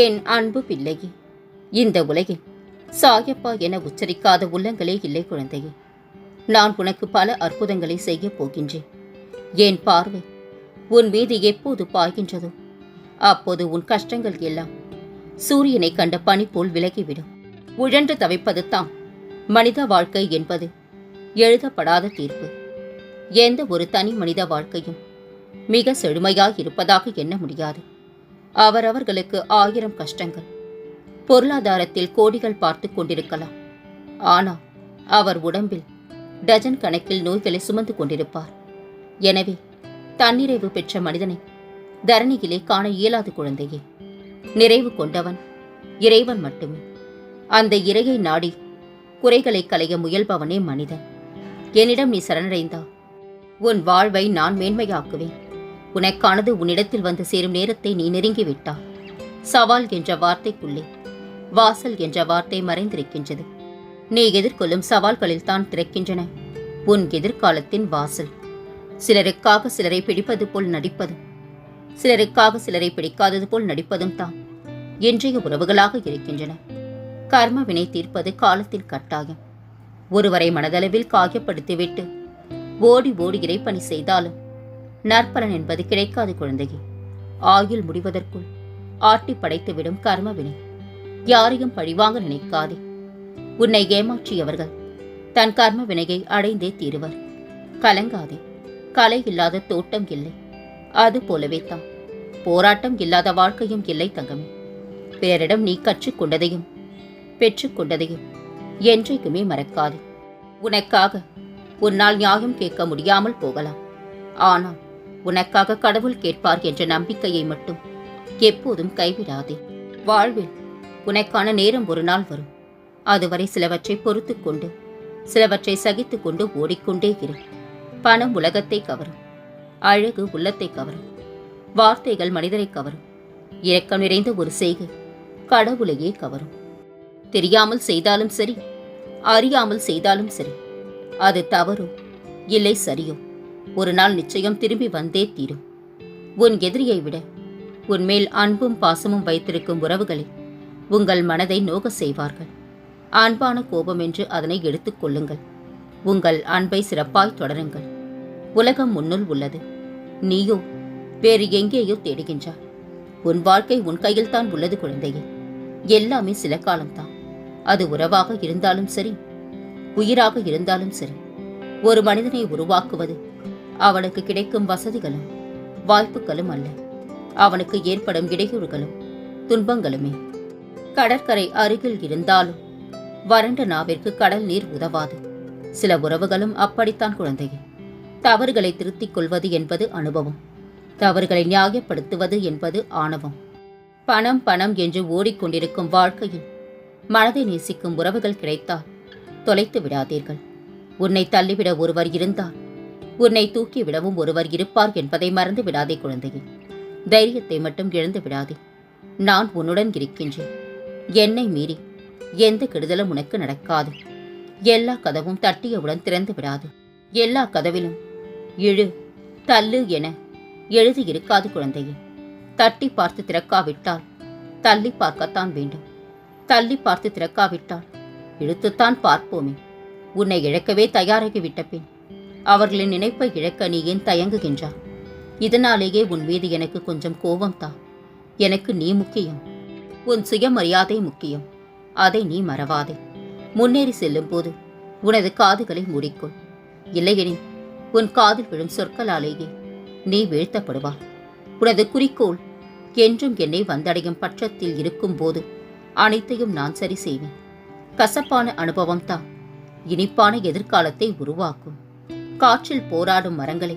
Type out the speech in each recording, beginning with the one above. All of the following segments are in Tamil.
என் அன்பு பிள்ளையே? இந்த உலகில் சாயப்பா என உச்சரிக்காத உள்ளங்களே இல்லை குழந்தையே. நான் உனக்கு பல அற்புதங்களை செய்யப் போகின்றேன். என் பார்வை உன் மீது எப்போது பாய்கின்றதோ அப்போது உன் கஷ்டங்கள் எல்லாம் சூரியனை கண்ட பனி போல் விலகிவிடும். உழன்று தவிப்பது தான் மனித வாழ்க்கை என்பது எழுதப்படாத தீர்ப்பு. எந்த ஒரு தனி மனித வாழ்க்கையும் மிக செழுமையாய் இருப்பதாக எண்ண முடியாது. அவரவர்களுக்கு ஆயிரம் கஷ்டங்கள். பொருளாதாரத்தில் கோடிகள் பார்த்து கொண்டிருக்கலாம். ஆனால் அவர் உடம்பில் டஜன் கணக்கில் நோய்களை சுமந்து கொண்டிருப்பார். எனவே தன்னிறைவு பெற்ற மனிதனை தரணியிலே காண இயலாத குழந்தையே. நிறைவு கொண்டவன் இறைவன் மட்டுமே. அந்த இறையை நாடி குறைகளை களைய முயல்பவனே மனிதன். என்னிடம் நீ சரணடைந்தா உன் வாழ்வை நான் மேன்மையாக்குவேன். உனக்கானது உன்னிடத்தில் வந்து சேரும் நேரத்தை நீ நெருங்கிவிட்டாய். சவால் என்ற வார்த்தைக்குள்ளே வாசல் என்ற வார்த்தை மறைந்திருக்கின்றது. நீ எதிர்கொள்ளும் சவால்களில் தான் திறக்கின்றன. உன் எதிர்காலத்தின் வாசல். சிலருக்காக சிலரை பிடிப்பது போல் நடிப்பதும் சிலருக்காக சிலரை பிடிக்காதது போல் நடிப்பதும் தான் இன்றைய உறவுகளாக இருக்கின்றன. கர்ம வினை தீர்ப்பது காலத்தில் கட்டாயம். ஒருவரை மனதளவில் காயப்படுத்திவிட்டு ஓடி ஓடி இறைப்பணி செய்தாலும் நற்பலன் என்பது கிடைக்காது குழந்தையே. ஆயுள் முடிவதற்குள் ஆட்டி படைத்துவிடும் கர்மவினை. யாரையும் பழிவாங்க நினைக்காதே. உன்னை ஏமாற்றியவர்கள் தன் கர்ம வினையை அடைந்தே தீருவர். கலங்காதே. கலை இல்லாத தோட்டம் இல்லை. அது போலவே தான். போராட்டம் இல்லாத வாழ்க்கையும் இல்லை தங்கமே. பிறரிடம் நீ கற்றுக்கொண்டதையும் பெற்றுக்கொண்டதையும் என்றைக்குமே மறக்காதே. உனக்காக உன்னால் நியாயம் கேட்க முடியாமல் போகலாம். ஆனால் உனக்காக கடவுள் கேட்பார் என்ற நம்பிக்கையை மட்டும் எப்போதும் கைவிடாதே. வாழ்வில் உனக்கான நேரம் ஒரு நாள் வரும். அதுவரை சிலவற்றை பொறுத்து கொண்டு சிலவற்றை சகித்து கொண்டு ஓடிக்கொண்டே இரு. பணம் உலகத்தை கவரும். அழகு உள்ளத்தை கவரும். வார்த்தைகள் மனிதரை கவரும். இரக்கம் நிறைந்த ஒரு செய்கை கடவுளையே கவரும். தெரியாமல் செய்தாலும் சரி அறியாமல் செய்தாலும் சரி அது தவறோ இல்லை சரியோ ஒரு நாள் நிச்சயம் திரும்பி வந்தே தீரும். உன் எதிரியை விட உன் மேல் அன்பும் பாசமும் வைத்திருக்கும் உறவுகளை உங்கள் மனதை நோக செய்வார்கள். அன்பான கோபம் என்று அதனை எடுத்துக் கொள்ளுங்கள். உங்கள் அன்பை சிறப்பாய் தொடருங்கள். உலகம் முன்னுள் உள்ளது. நீயோ வேறு எங்கேயோ தேடுகின்றாய். உன் வாழ்க்கை உன் கையில் தான் உள்ளது குழந்தையே. எல்லாமே சில காலம்தான். அது உறவாக இருந்தாலும் சரி உயிராக இருந்தாலும் சரி ஒரு மனிதனை உருவாக்குவது அவனுக்கு கிடைக்கும் வசதிகளும் வாய்ப்புகளும் அல்ல. அவனுக்கு ஏற்படும் இடையூறுகளும் துன்பங்களுமே. கடற்கரை அருகில் இருந்தாலும் வறண்ட நாவிற்கு கடல் நீர் உதவாது. சில உறவுகளும் அப்படித்தான் குழந்தையே. தவறுகளை திருத்திக் கொள்வது என்பது அனுபவம். தவறுகளை நியாயப்படுத்துவது என்பது ஆணவம். பணம் பணம் என்று ஓடிக்கொண்டிருக்கும் வாழ்க்கையில் மனதை நேசிக்கும் உறவுகள் கிடைத்தால் தொலைத்து விடாதீர்கள். உன்னை தள்ளிவிட ஒருவர் இருந்தால் உன்னை தூக்கி விடவும் ஒருவர் இருப்பார் என்பதை மறந்து விடாதே குழந்தையே. தைரியத்தை மட்டும் இழந்து விடாதே. நான் உன்னுடன் இருக்கின்றேன். என்னை மீறி எந்த கெடுதலும் உனக்கு நடக்காது. எல்லா கதவும் தட்டியவுடன் திறந்து விடாது. எல்லா கதவிலும் இழு தள்ளு என எழுதி இருக்காது குழந்தையே. தட்டி பார்த்து திறக்காவிட்டால் தள்ளி பார்க்கத்தான் வேண்டும். தள்ளி பார்த்து திறக்காவிட்டால் இழுத்துத்தான் பார்ப்போமே. உன்னை இழக்கவே தயாராகிவிட்ட பின் அவர்களின் நினைப்பை இழக்க நீ ஏன் தயங்குகின்றாய்? இதனாலேயே உன் மீது எனக்கு கொஞ்சம் கோபம் தான் எனக்கு நீ முக்கியம். உன் சுயமரியாதை முக்கியம். அதை நீ மறவாதே. முன்னேறி செல்லும் போது உனது காதுகளை மூடிக்கொள். இல்லையெனில் உன் காதில் விழும் சொற்களாலேயே நீ வீழ்த்தப்படுவாய். உனது குறிக்கோள் என்றும் என்னை வந்தடையும் பட்சத்தில் இருக்கும்போது அனைத்தையும் நான் சரி செய்வேன். கசப்பான அனுபவம் தான் இனிப்பான எதிர்காலத்தை உருவாக்கும். காற்றில் போராடும் மரங்களை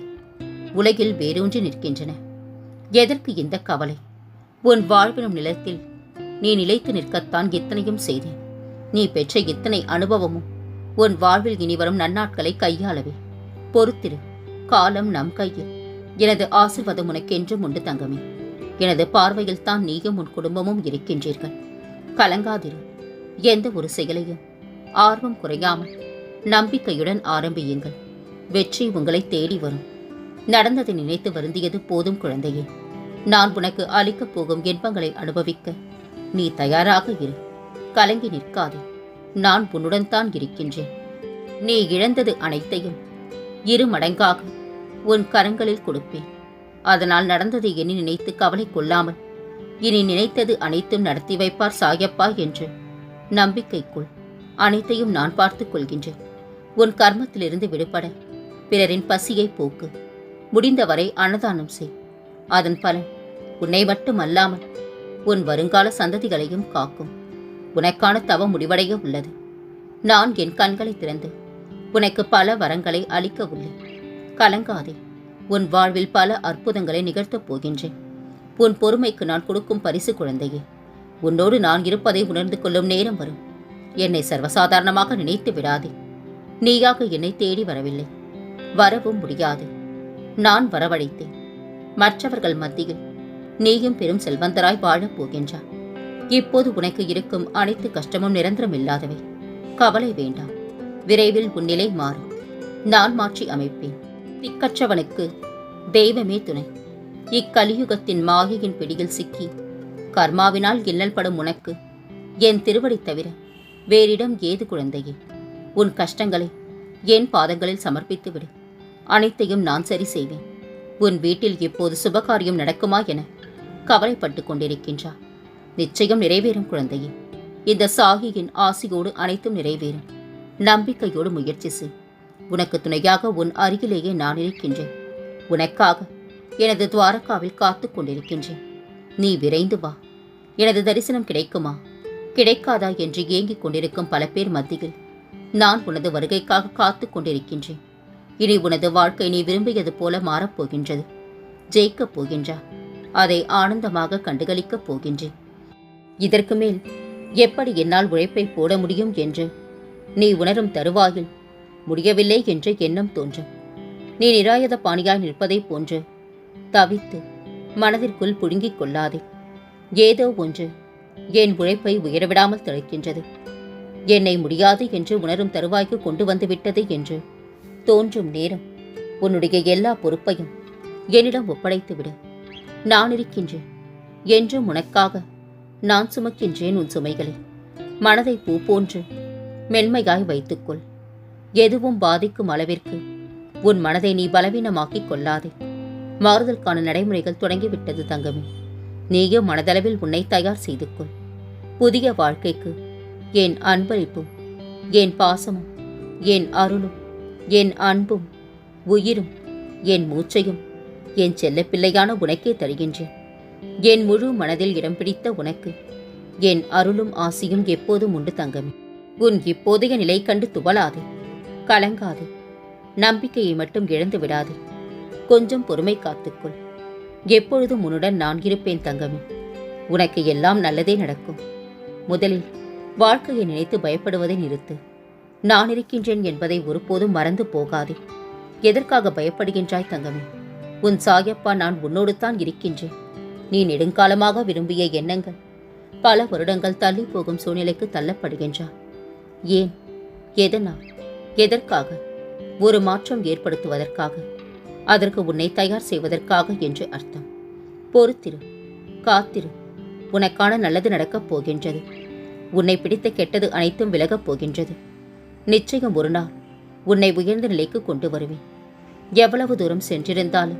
உலகில் வேரூன்றி நிற்கின்றன. எதற்கு இந்த கவலை? உன் வாழ்வினும் நிலத்தில் நீ நிலைத்து நிற்கத்தான் இத்தனையும் செய்தேன். நீ பெற்ற இத்தனை அனுபவமும் உன் வாழ்வில் இனிவரும் நன்னாட்களை கையாளவே. பொறுத்திரு காலம் நம் கையில். எனது ஆசிர்வாதம் உனக்கென்றும் உண்டு தங்கமே. எனது பார்வையில் தான் நீயும் உன் குடும்பமும் இருக்கின்றீர்கள். கலங்காதிரு எந்த ஒரு செயலையும் ஆர்வம் குறையாமல் நம்பிக்கையுடன் ஆரம்பியுங்கள். வெற்றி உங்களை தேடி வரும். நடந்ததை நினைத்து வருந்தியது போதும் குழந்தையே. நான் உனக்கு அளிக்கப் போகும் இன்பங்களை அனுபவிக்க நீ தயாராக இரு. கலங்கி நிற்காதே. நான் உன்னுடன் தான் இருக்கின்றேன். நீ இழந்தது அனைத்தையும் இரு மடங்காக உன் கரங்களில் கொடுப்பேன். அதனால் நடந்ததை எண்ணி நினைத்து கவலை கொள்ளாமல் இனி நினைத்தது அனைத்தும் நடத்தி வைப்பார் சாயப்பா என்று நம்பிக்கைக்குள் அனைத்தையும் நான் பார்த்துக் கொள்கின்றேன். உன் கர்மத்திலிருந்து விடுபட பிறரின் பசியை போக்கு. முடிந்தவரை அன்னதானம் செய். அதன் பலன் உன்னை மட்டும் அல்லாமல் உன் வருங்கால சந்ததிகளையும் காக்கும். உனக்கான தவம் முடிவடைய உள்ளது. நான் என் கண்களை திறந்து உனக்கு பல வரங்களை அளிக்க உள்ளேன். கலங்காதே. உன் வாழ்வில் பல அற்புதங்களை நிகழ்த்தப் போகின்றேன். உன் பொறுமைக்கு நான் கொடுக்கும் பரிசு குழந்தையே. உன்னோடு நான் இருப்பதை உணர்ந்து கொள்ளும் நேரம் வரும். என்னை சர்வசாதாரணமாக நினைத்து விடாதே. நீயாக என்னை தேடி வரவில்லை. வரவும் முடியாது. நான் வரவழைத்தேன். மற்றவர்கள் மத்தியில் நீயும் பெரும் செல்வந்தராய் வாழப் போகின்றாய். இப்போது உனக்கு இருக்கும் அனைத்து கஷ்டமும் நிரந்தரம் இல்லாதவை. கவலை வேண்டாம். விரைவில் உன் நிலை மாறும். நான் மாற்றி அமைப்பேன். திக்கற்றவனுக்கு தெய்வமே துணை. இக்கலியுகத்தின் மாயையின் பிடியில் சிக்கி கர்மாவினால் இல்லல் படும் உனக்கு என் திருவடி தவிர வேறிடம் ஏது குழந்தையே? உன் கஷ்டங்களை என் பாதங்களில் சமர்ப்பித்து விடு அனைத்தையும் நான் சரி செய்வேன். உன் வீட்டில் இப்போது சுபகாரியம் நடக்குமா என கவலைப்பட்டு கொண்டிருக்கின்றா நிச்சயம் நிறைவேறும் குழந்தையே. இந்த சாகியின் ஆசியோடு அனைத்தும் நிறைவேறும். நம்பிக்கையோடு முயற்சி செய். உனக்கு துணையாக உன் அருகிலேயே நான் இருக்கின்றேன். உனக்காக எனது துவாரகாவில் காத்துக் கொண்டிருக்கின்றேன். நீ விரைந்து வா. எனது தரிசனம் கிடைக்குமா? கிடைக்காதா என்று ஏங்கிக் கொண்டிருக்கும் பல பேர் மத்தியில் நான் உனது வருகைக்காக காத்துக் கொண்டிருக்கின்றேன். இனி உனது வாழ்க்கை நீ விரும்பியது போல மாறப்போகின்றது. ஜெயிக்கப் போகின்றா. அதை ஆனந்தமாக கண்டுகளிக்கப் போகின்றேன். இதற்கு மேல் எப்படி என்னால் உழைப்பை போட முடியும் என்று நீ உணரும் தருவாயில் முடியவில்லை என்ற எண்ணம் தோன்றும். நீ நிராயுத பாணியாய் நிற்பதைப் போன்று தவித்து மனதிற்குள் புடுங்கிக் கொள்ளாதே. ஏதோ ஒன்று என் உழைப்பை உயரவிடாமல் தடுக்கின்றது என்னை முடியாது என்று உணரும் தருவாய்க்கு கொண்டு வந்துவிட்டது என்று தோன்றும் நேரம். உன்னுடைய எல்லா பொறுப்பையும் என்னிடம் ஒப்படைத்துவிடு. நான் இருக்கின்றேன். என்றும் உனக்காக நான் சுமக்கின்றேன் உன் சுமைகளை. மனதை பூ போன்று மென்மையாய் வைத்துக்கொள். எதுவும் பாதிக்கும் அளவிற்கு உன் மனதை நீ பலவீனமாக்கிக் கொள்ளாதே. மாறுதலுக்கான நடைமுறைகள் தொடங்கிவிட்டது தங்கமே. நீயும் மனதளவில் உன்னை தயார் செய்து கொள் புதிய வாழ்க்கைக்கு என் அன்பளிப்பும் என் பாசமும் என் அருளும் என் அன்பும் உயிரும் என் மூச்சையும் என் செல்லப்பிள்ளையான உனக்கே தருகின்றேன். என் முழு மனதில் இடம் பிடித்த உனக்கு என் அருளும் ஆசியும் எப்போதும் உண்டு தங்கமே. உன் இப்போதைய நிலை கண்டு துவளாதே கலங்காதே நம்பிக்கையை மட்டும் இழந்து விடாதே. கொஞ்சம் பொறுமை காத்துக்கொள். எப்பொழுதும் உன்னுடன் நான் இருப்பேன் தங்கமே. உனக்கு எல்லாம் நல்லதே நடக்கும். முதலில் வாழ்க்கையை நினைத்து பயப்படுவதை நிறுத்து. நான் இருக்கின்றேன் என்பதை ஒருபோதும் மறந்து போகாதே. எதற்காக பயப்படுகின்றாய் தங்கமே? உன் சாயப்பா நான் உன்னோடு தான் இருக்கின்றேன். நீ நெடுங்காலமாக விரும்பிய எண்ணங்கள் பல வருடங்கள் தள்ளி போகும் சூழ்நிலைக்கு தள்ளப்படுகின்றார் ஏன்? எதனால்? எதற்காக? ஒரு மாற்றம் ஏற்படுத்துவதற்காக. அதற்கு உன்னை தயார் செய்வதற்காக என்று அர்த்தம். பொறுத்திரு காத்திரு. உனக்கான நல்லது நடக்கப் போகின்றது. உன்னை பிடித்த கெட்டது அனைத்தும் விலகப் போகின்றது. நிச்சயம் ஒரு நாள் உன்னை உயர்ந்த நிலைக்கு கொண்டு வருவேன். எவ்வளவு தூரம் சென்றிருந்தாலும்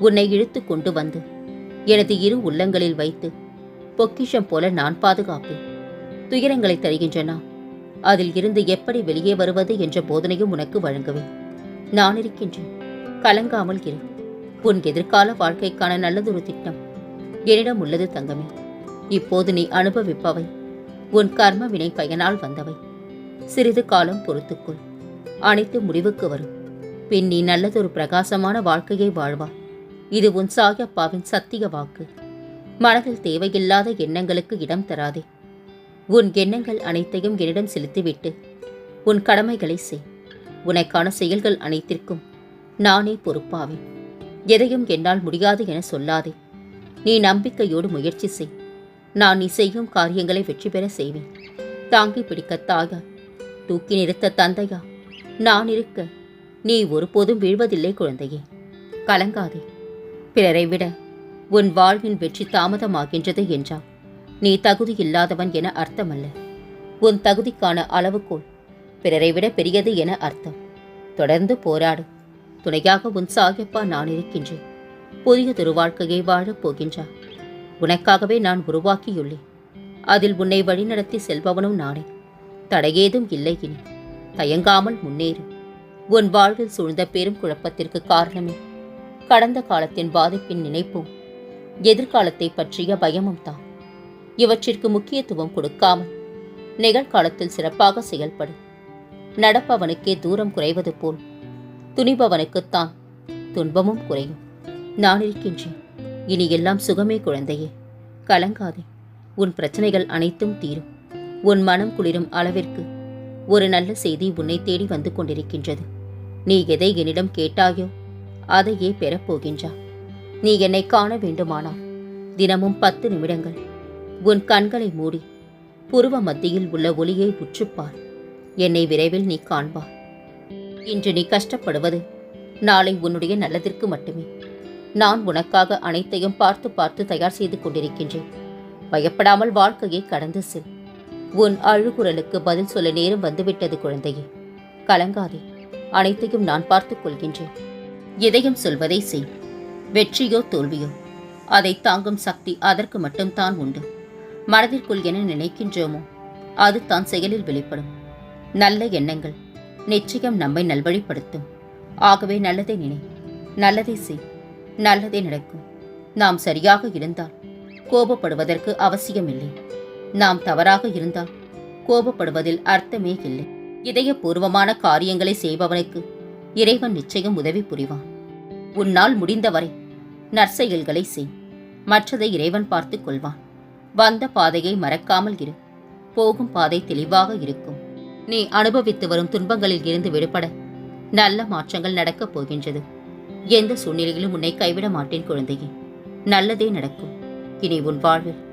உன்னை இழுத்து கொண்டு வந்து எனது இரு உள்ளங்களில் வைத்து பொக்கிஷம் போல நான் பாதுகாப்பேன். துயரங்களை தருகின்றனா. அதில் இருந்து எப்படி வெளியே வருவது என்ற போதனையும் உனக்கு வழங்குவேன். நான் இருக்கின்றேன். கலங்காமல் இரு. உன் எதிர்கால வாழ்க்கைக்கான நல்லதொரு திட்டம் என்னிடம் உள்ளது தங்கமே. இப்போது நீ அனுபவிப்பவை. உன் கர்மவினை பயனால் வந்தவை. சிறிது காலம் பொறுத்துக்கொள். அனைத்து முடிவுக்கு வரும். பின் நீ நல்லதொரு பிரகாசமான வாழ்க்கையை வாழ்வா. இது உன் சாயப்பாவின் சத்திய வாக்கு. மனதில் தேவையில்லாத எண்ணங்களுக்கு இடம் தராதே. உன் எண்ணங்கள் அனைத்தையும் என்னிடம் செலுத்திவிட்டு உன் கடமைகளை செய். உனக்கான செயல்கள் அனைத்திற்கும் நானே பொறுப்பாவேன். எதையும் என்னால் முடியாது என சொல்லாதே. நீ நம்பிக்கையோடு முயற்சி செய். நான் நீ செய்யும் காரியங்களை வெற்றி பெற செய்வேன். தாங்கி பிடிக்க தாயார். தூக்கி நிறுத்த தந்தையா? நான் இருக்க. நீ ஒருபோதும் வீழ்வதில்லை குழந்தையே. கலங்காதே. பிறரை விட உன் வாழ்வின் வெற்றி தாமதமாகின்றது என்றால் நீ தகுதி இல்லாதவன் என அர்த்தமல்ல. உன் தகுதிக்கான அளவுகோல் பிறரை விட பெரியது என அர்த்தம். தொடர்ந்து போராடு. துணையாக உன் சாகிப்பா நான் இருக்கின்றேன். புதியதொரு வாழ்க்கையை வாழப் போகின்றார் உனக்காகவே நான் உருவாக்கியுள்ளேன். அதில் உன்னை வழிநடத்தி செல்பவனும் நானே. தடையேதும் இல்லை இனி. தயங்காமல் முன்னேறு. உன் வாழ்வில் சூழ்ந்த பெரும் குழப்பத்திற்கு காரணமே. கடந்த காலத்தின் பாதிப்பின் நினைப்பும் எதிர்காலத்தை பற்றிய பயமும் தான். இவற்றிற்கு முக்கியத்துவம் கொடுக்காமல் நிகழ்காலத்தில் சிறப்பாக செயல்படும் நடப்பவனுக்கே தூரம் குறைவது போல். துணிபவனுக்குத்தான் துன்பமும் குறையும். நான் இருக்கின்றேன். இனி எல்லாம் சுகமே குழந்தையே. கலங்காதே. உன் பிரச்சனைகள் அனைத்தும் தீரும். உன் மனம் குளிரும் அளவிற்கு ஒரு நல்ல செய்தி உன்னை தேடி வந்து கொண்டிருக்கின்றது. நீ எதை என்னிடம் கேட்டாயோ அதையே பெறப்போகின்றா நீ என்னை காண வேண்டுமானால் தினமும் பத்து நிமிடங்கள் உன் கண்களை மூடி புருவ மத்தியில் உள்ள ஒளியை உற்றுப்பார். என்னை விரைவில் நீ காண்பார் இன்று நீ கஷ்டப்படுவது நாளை உன்னுடைய நல்லதிற்கு மட்டுமே. நான் உனக்காக அனைத்தையும் பார்த்து பார்த்து தயார் செய்து கொண்டிருக்கின்றேன். பயப்படாமல் வாழ்க்கையை கடந்து செல். உன் அழுகுரலுக்கு பதில் சொல்ல நேரம் வந்துவிட்டது குழந்தையே. கலங்காதே. அனைத்தையும் நான் பார்த்துக் கொள்கின்றேன். இதயம் சொல்வதை செய். வெற்றியோ தோல்வியோ. அதை தாங்கும் சக்தி அதற்கு மட்டும்தான் உண்டு. மனதிற்குள் என்ன நினைக்கின்றோமோ அது தான் செயலில் வெளிப்படும். நல்ல எண்ணங்கள் நிச்சயம் நம்மை நல்வழிப்படுத்தும். ஆகவே நல்லதை நினை. நல்லதை செய். நல்லதே நடக்கும். நாம் சரியாக இருந்தால் கோபப்படுவதற்கு அவசியமில்லை. நாம் தவறாக இருந்தால் கோபப்படுவதில் அர்த்தமே இல்லை. இதயபூர்வமான காரியங்களை செய்பவனுக்கு இறைவன் நிச்சயம் உதவி புரிவான். உன்னால் முடிந்தவரை நற்செயல்களை செய். மற்றதை இறைவன் பார்த்து கொள்வான். வந்த பாதையை மறக்காமல் இரு. போகும் பாதை தெளிவாக இருக்கும். நீ அனுபவித்து வரும் துன்பங்களில் இருந்து விடுபட நல்ல மாற்றங்கள் நடக்கப் போகின்றது. எந்த சூழ்நிலையிலும் உன்னை கைவிட மாட்டேன் குழந்தையே. நல்லதே நடக்கும். இனி உன் வாழ்வில்